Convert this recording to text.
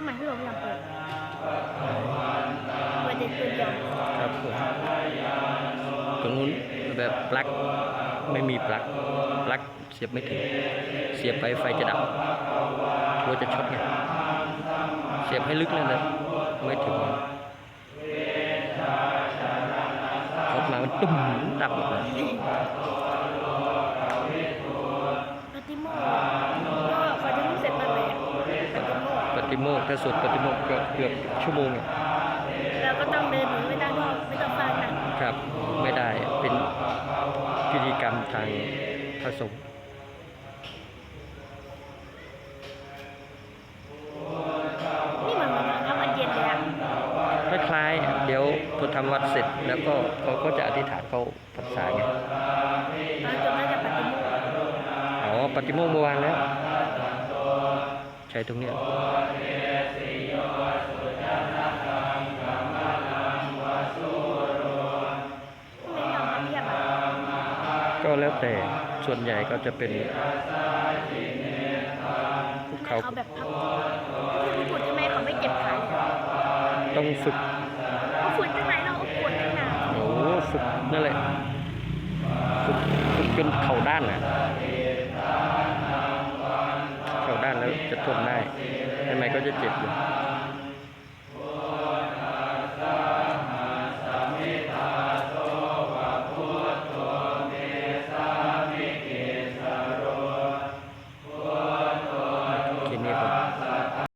ทำไมาพี่เราพยายามเปิดเด็นคืวเดียวครับผมตรงนู้นแบบปลั๊กไม่มีปลั๊กปลั๊กเสียบไม่ถึง เสียบไปไฟจะดับกลัวจะช็อตไงเสียบให้ลึกเลยนะไม่ถึงช็อตมามันตุ้มดับหมดเลย ฏิโมกข์ปฏิโมกข์ถ้าสวดปฏิโมกข์ก็เกือบชั่วโมงอะเราก็ต้องเดินหนีไม่ต้องท่องไม่ต้องฟังนะครับ ไม่ได้เป็นพิธีกรรมทางพระสงฆ์นี่มันเหมือนน้ำอันเย็นเลยอะคล้ายๆเดี๋ยวพอทำวัดเสร็จแล้วก็เขาก็จะอธิษฐานเข้าพรรษาไงตอนจบน่าจะปฏิโมกข์อ๋อปฏิโมกข์เมื่อวานแล้วใช้ตรงเนี้ยทำไมเราทำเทียบอะก็แล้วแต่ส่วนใหญ่ก็จะเป็นภูเขาเขาแบบพับที่ญี่ปุ่นทำไมเขาไม่เจ็บขาเลยอะต้องฝึกเขาฝืนตั้งไหนเราก็ปวดตั้งนานโอ้ฝึกนั่นแหละฝึกฝึกจนเข่าด้านน่ะ เข่าด้านได้ทำไมก็จะเจ็บอยู่